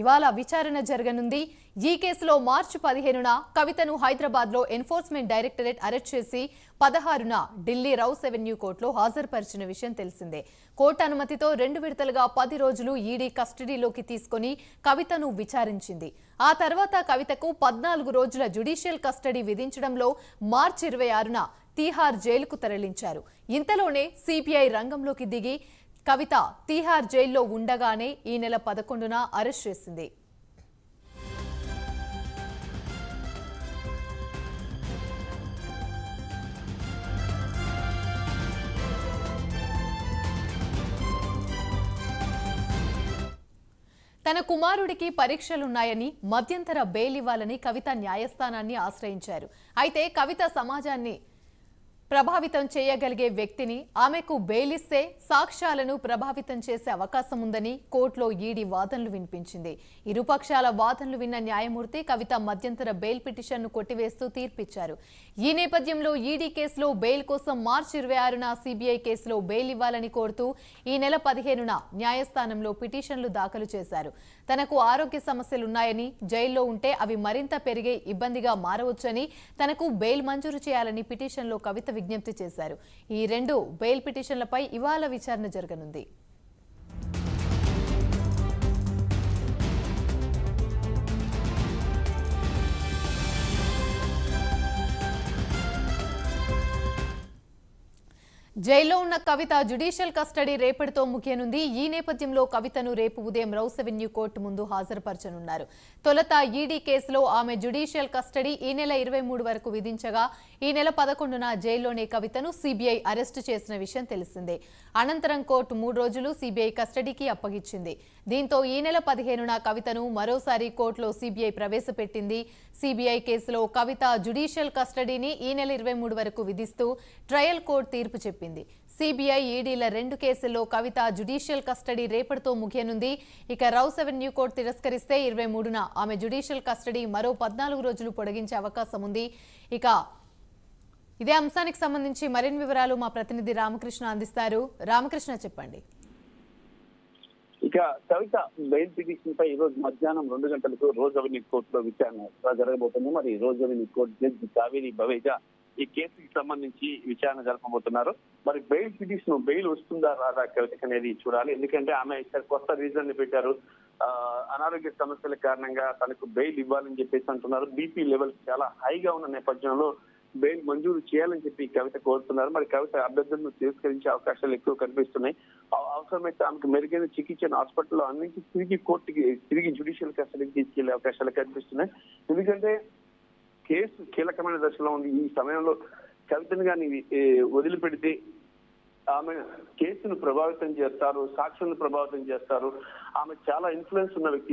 ఇవాళ విచారణ జరగనుంది. ఈ కేసులో మార్చి పదిహేనున కవితను హైదరాబాద్లో ఎన్ఫోర్స్మెంట్ డైరెక్టరేట్ అరెస్ట్ చేసి పదహారున ఢిల్లీ రౌస్ ఎవెన్యూ కోర్టులో హాజరుపరిచిన విషయం తెలిసిందే. కోర్టు అనుమతితో రెండు విడతలుగా పది రోజులు ఈడీ కస్టడీలోకి తీసుకొని కవితను విచారించింది. ఆ తర్వాత కవితకు పద్నాలుగు రోజుల జ్యుడిషియల్ కస్టడీ విధించడంలో మార్చి ఇరవై ఆరున తీహార్ జైలుకు తరలించారు. ఇంతలోనే సిపిఐ రంగంలోకి దిగి కవిత తీహార్ జైల్లో ఉండగానే ఈ నెల పదకొండున అరెస్ట్ చేసింది. తన కుమారుడికి పరీక్షలున్నాయని మధ్యంతర బెయిల్ ఇవ్వాలని కవిత న్యాయస్థానాన్ని ఆశ్రయించారు. అయితే కవిత సమాజాన్ని ప్రభావితం చేయగలిగే వ్యక్తిని ఆమెకు బెయిలిస్తే సాక్ష్యాలను ప్రభావితం చేసే అవకాశం ఉందని కోర్టులో ఈడీ వాదనలు వినిపించింది. ఇరుపక్షాల వాదనలు విన్న న్యాయమూర్తి కవిత మధ్యంతర బెయిల్ పిటిషన్ను కొట్టివేస్తూ తీర్పిచ్చారు. ఈ నేపథ్యంలో ఈడీ కేసులో బెయిల్ కోసం మార్చి ఇరవై ఆరున సిబిఐ కేసులో బెయిల్ ఇవ్వాలని కోరుతూ ఈ నెల పదిహేనున న్యాయస్థానంలో పిటిషన్లు దాఖలు చేశారు. తనకు ఆరోగ్య సమస్యలున్నాయని జైల్లో ఉంటే అవి మరింత పెరిగే ఇబ్బందిగా మారవచ్చని తనకు బెయిల్ మంజూరు చేయాలని పిటిషన్లో కవిత విజ్ఞప్తి చేశారు. ఈ రెండు బెయిల్ పిటిషన్లపై ఇవాళ విచారణ జరగనుంది. జైల్లో ఉన్న కవిత జ్యుడిషియల్ కస్టడీ రేపటితో ముగియనుంది. ఈ నేపథ్యంలో కవితను రేపు ఉదయం రౌస్ అవెన్యూ కోర్టు ముందు హాజరుపరచనున్నారు. తొలత ఈడీ కేసులో ఆమె జ్యుడిషియల్ కస్టడీ ఈ నెల ఇరవై మూడు వరకు విధించగా ఈ నెల పదకొండున జైల్లోనే కవితను సిబిఐ అరెస్టు చేసిన విషయం తెలిసిందే. అనంతరం కోర్టు మూడు రోజులు సిబిఐ కస్టడీకి అప్పగించింది. దీంతో ఈ నెల పదిహేనున కవితను మరోసారి కోర్టులో సిబిఐ ప్రవేశపెట్టింది. సిబిఐ కేసులో కవిత జ్యుడిషియల్ కస్టడీని ఈ నెల ఇరవై మూడు వరకు విధిస్తూ ట్రయల్ కోర్టు తీర్పు చెప్పింది. సిబిఐ ఈడీల రెండు కేసుల్లో కవిత జుడీషియల్ కస్టడీ రేపటితో ముగియనుంది. ఇక రౌస్ అవెన్యూ కోర్టు తిరస్కరిస్తే ఇరవై మూడున ఆమె జుడీషియల్ కస్టడీ మరో పద్నాలుగు రోజులు పొడిగించే అవకాశం ఉంది. ఇక ఇదే అంశానికి సంబంధించి మరిన్ని వివరాలు మా ప్రతినిధి రామకృష్ణ అందిస్తారు. రామకృష్ణ చెప్పండి. ఇక కవిత బెయిల్ పిటిషన్ పై ఈ రోజు మధ్యాహ్నం రెండు గంటలకు రోజు అవెన్యూ కోర్టులో విచారణ జరగబోతుంది. మరి Rouse avenue court judge Kaveri Baweja ఈ కేసుకి సంబంధించి విచారణ జరపబోతున్నారు. మరి బెయిల్ పిటిషన్ బెయిల్ వస్తుందా రాదా కవితకి అనేది చూడాలి. ఎందుకంటే ఆమె కొత్త రీజన్ పెట్టారు. అనారోగ్య సమస్యల కారణంగా తనకు బెయిల్ ఇవ్వాలని చెప్పేసి అంటున్నారు. బీపీ లెవెల్స్ చాలా హైగా ఉన్న నేపథ్యంలో బెయిల్ మంజూరు చేయాలని చెప్పి కవిత కోరుతున్నారు. మరి కవిత అభ్యర్థులను తిరస్కరించే అవకాశాలు ఎక్కువ కనిపిస్తున్నాయి. అవసరమైతే ఆమెకు మెరుగైన చికిత్సను హాస్పిటల్లో అందించి తిరిగి కోర్టుకి తిరిగి జ్యుడిషియల్ కస్టడీకి తీసుకెళ్ళే అవకాశాలు కనిపిస్తున్నాయి. ఎందుకంటే కేసు కీలకమైన దశలో ఉంది. ఈ సమయంలో కవితను కానీ వదిలిపెడితే ఆమె కేసును ప్రభావితం చేస్తారు సాక్షులను ప్రభావితం చేస్తారు. ఆమె చాలా ఇన్ఫ్లుయెన్స్ ఉన్న వ్యక్తి.